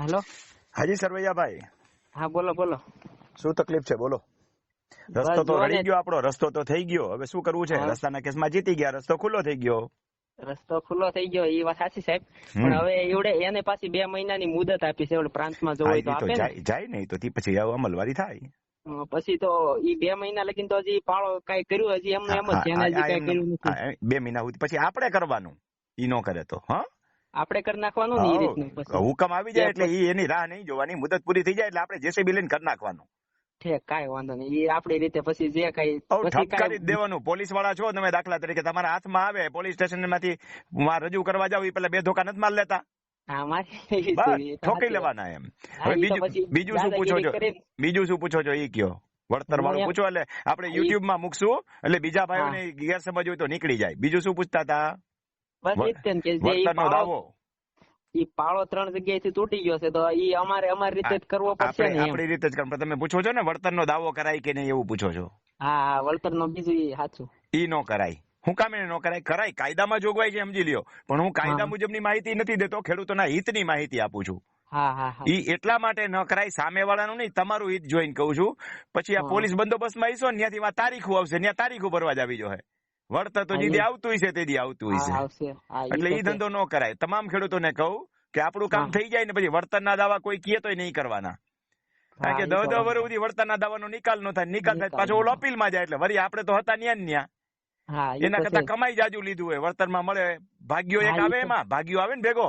હાલો. હાજી સરવૈયાભાઈ. હા બોલો બોલો. શું તકલીફ છે? બોલો. રસ્તો તો રડી ગયો આપણો. રસ્તો તો થઈ ગયો. હવે શું કરવું છે. રસ્તાના કેસમાં જીતી ગયા. રસ્તો ખુલ્લો થઈ ગયો. રસ્તો ખુલ્લો થઈ ગયો એ વાત સાચી સાહેબ. પણ હવે એવડે એને પાછી બે મહિનાની મુદત આપી છે. એવડે પ્રાંતમાં જવું હોય તો આપે જાય નહીં તો પછી આવું અમલવારી થાય. પછી તો ઈ બે મહિના લગીન તો હજી પાળો કઈ કર્યું હજી એમ એમ જ છે એને હજી કઈ કર્યું નથી. બે મહિના સુધી. પછી આપણે કરવાનું. ઈ નો કરે તો હા? આપણે કરી નાખવાનું ને એ રીતનું હુકમ આવી જાય એટલે એની રાહ નહીં જોવાની મુદત પૂરી થઈ જાય એટલે આપણે જેસીબી લઈને કરી નાખવાનું. ઠીક કાંઈ વાંધો નહીં. એ આપણી રીતે પછી જે કઈ કરી દેવાનું. પોલીસવાળા છો તમે દાખલા તરીકે તમારા હાથમાં આવે પોલીસ સ્ટેશનમાંથી રજૂ કરવા જાવ એ પેલા બે ધોકા નથી માર લેતા. ઠોકી લેવાના એમ. હવે બીજું બીજું શું પૂછો છો? બીજું શું પૂછો છો? એ કયો. વળતર વાળું પૂછો એટલે આપણે યુટ્યુબમાં મૂકશું એટલે બીજા ભાઈઓને ગેરસમજ હોય તો નીકળી જાય. બીજું શું પૂછતા હતા બસ એક જ કે જે ઈ પાળો દાવો? ઈ પાળો ત્રણ જગ્યાએથી તૂટી ગયો છે તો ઈ અમારે અમારી રીતે જ કરવો પડશે ને આપણી રીતે જ કરવું. તમે પૂછો છો ને વળતરનો દાવો કરાય કે નહીં એવું પૂછો છો? હા હા વળતર નો બીજું સાચું ઈ નો કરાય. હું કામ નો કરાય? કરાય. કાયદામાં જોગવાઈ છે સમજી લ્યો. પણ હું કાયદા. મુજબની માહિતી નથી દેતો ખેડૂતોના હિતની માહિતી આપું છું. ઈ એટલા માટે ન કરાય સામે વાળાનું નહીં તમારું હિત જોઈને કહું છું. પછી આ. પોલીસ બંદોબસ્તમાં આવીશો ને ત્યાંથી તારીખો આવશે ત્યાં તારીખો ભરવા જ આવી જોઈએ વળતર તો જીદી આવતું હશે તે દી આવતું હશે એટલે એ ધંધો ન કરાય. તમામ ખેડૂતોને કહું કે આપણું કામ થઈ જાય ને પછી વળતરના દાવા કોઈ કીએ તોય નહીં કરવાના. કારણ કે દહ દહ વર્ષ સુધી વળતરના દાવાનો નિકાલ ન થાય. નિકાલ થાય તો પાછો ઓલો. અપીલમાં જાય એટલે. વળી આપણે તો હતા ન્યા. ન્યા એના કરતા કમાઈ જાજુ લીધું હોય. વળતરમાં મળે. ભાગ્યો એક આવે એમાં. ભાગ્યો આવે ને ભેગો.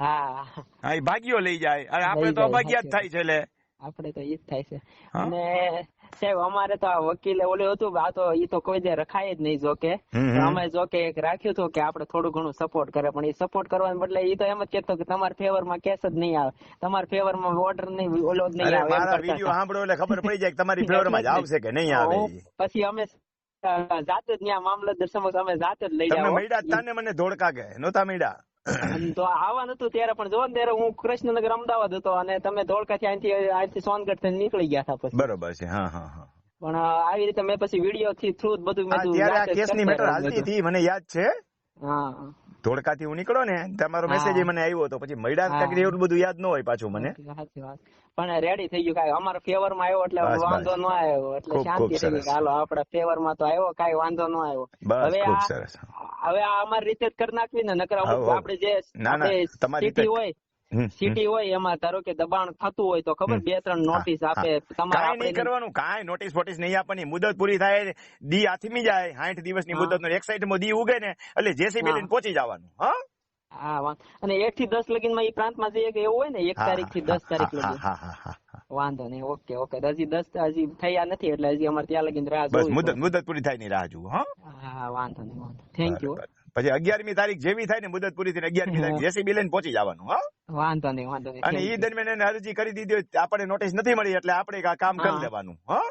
હા. હા એ ભાગ્યો લઈ જાય. અરે આપણે તો અભાગ્યા જ થાય છે એટલે આપણે તો એ જ થાય છે. અને સાહેબ અમારે તો આ વકીલે ઓલું હતું આ તો ઈ તો કોઈ દે રખાય જ નહીં જો કે અમે જો કે એક રાખ્યું હતું કે આપણે થોડું ઘણું સપોર્ટ કરે પણ એ સપોર્ટ કરવાને બદલે ઈ તો એમ જ કેતો કે તમારા ફેવરમાં કેસ જ નહીં આવે. તમારા ફેવરમાં ઓર્ડર નહીં ઓલો જ નહીં આવે મારા વીડિયો સાંભળો એટલે ખબર પડી જાય કે તમારી ફેવરમાં જ આવશે કે નહીં આવે પછી અમે જાતે જ ત્યાં મામલતદાર સમક્ષ અમે જાતે જ લઈ તમને જાઓ. મળ્યા તાને મને ધોળકા કે નહોતા મળ્યા? તો આવવાનું હતું ત્યારે પણ જો ત્યારે હું કૃષ્ણનગર અમદાવાદ હતો અને તમે ધોળકાથી અહીંથી અહીંથી સોનગઢથી નીકળી ગયા હતા પછી. બરોબર છે હા હા હા. પણ આવી રીતે મેં પછી વીડિયો થી થ્રુ બધું મેં ત્યારે આ કેસની મેટર હાલતી હતી. મને યાદ છે. હા. ધોળકાથી હું નીકળો ને તમારો મેસેજ મને આવ્યો હતો પછી મળ્યા. કાંઈક એવું બધું યાદ ન હોય પાછું મને. સાચી વાત. પણ રેડી થઈ ગયું કાંઈ અમારા ફેવરમાં આવ્યો એટલે વાંધો ન આવ્યો એટલે શાંતિ થઈ ગઈ હાલો આપડા ફેવરમાં તો આવ્યો કાંઈ વાંધો ન આવ્યો. હવે હવે આ અમારી રીતે જ કરી નાખવી ને નકર અમુક. આપણે જે ના, ના, સિટી હોય. સિટી હોય એમાં ધારો કે દબાણ થતું હોય તો ખબર બે ત્રણ નોટિસ આપે તમારે કાંઈ નહીં કરવાનું કાંઈ નોટિસ ફોટિસ નહીં આપવાની. મુદત પૂરી થાય દી આથમી જાય સાઠ દિવસની ની મુદત એક સાઈડમાં દી ઉગે ને એટલે જેસીબી લઈને પહોંચી જવાનું હા? હા વાંધો અને એક થી દસ લગીનમાં એ પ્રાંતમાં જઈએ કે એવું હોય ને એક તારીખથી દસ તારીખ લગી. વાંધો નહીં ઓકે ઓકે. હજી દસ હજી થયા નથી એટલે હજી અમારે ત્યાં લગીન રાહ બસ મુદત મુદત પૂરી થાયની રાહ જુઓ હા. હા વાંધો નહીં. વાંધો થેન્ક યુ પછી અગિયારમી તારીખ જેવી થાય ને મુદત પૂરી થઈને અગિયારમી તારીખ જેસીબી લઈને પહોંચી જવાનું હા? વાંધો નહીં વાંધો નહીં અને ઈ દરમિયાન એને અરજી કરી દીધી હોય, આપણને નોટિસ નથી મળી એટલે આપણે આ કામ કરી લેવાનું હા?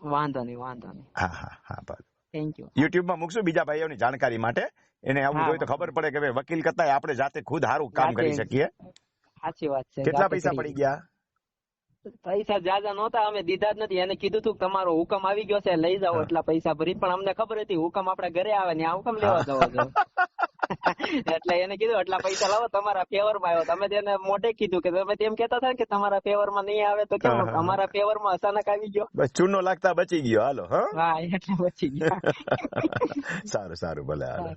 વાંધો નહીં વાંધો નહીં. હા હા હા બરાબર. થેન્ક યુ યુટ્યુબમાં મૂકશું બીજા ભાઈઓની જાણકારી માટે. એને આવું હોય તો ખબર પડે કે વકીલ કરતા આપણે જાતે ખુદ સારું કામ કરી શકીએ. સાચી વાત છે કેટલા પૈસા. પડી ગયા? પૈસા જાજા નહોતા અમે દીધા જ નથી. એને કીધું તું કે તમારો હુકમ આવી ગયો છે લઈ જાઓ એટલા પૈસા ભરી. પણ અમને ખબર હતી હુકમ આપડા ઘરે આવે ને આ હુકમ લેવા જવો એટલે એને કીધું એટલા પૈસા લાવો તમારા ફેવરમાં આવ્યો. તમે તેને મોઢે કીધું કે તમે તેમ કેતા હતા કે તમારા ફેવરમાં નહીં આવે તો કેમ. અમારા ફેવરમાં અચાનક આવી ગયો. બસ ચૂનો લાગતા બચી ગયો. હાલો હા? એટલે બચી ગયો. સારું સારું ભલે હાલો.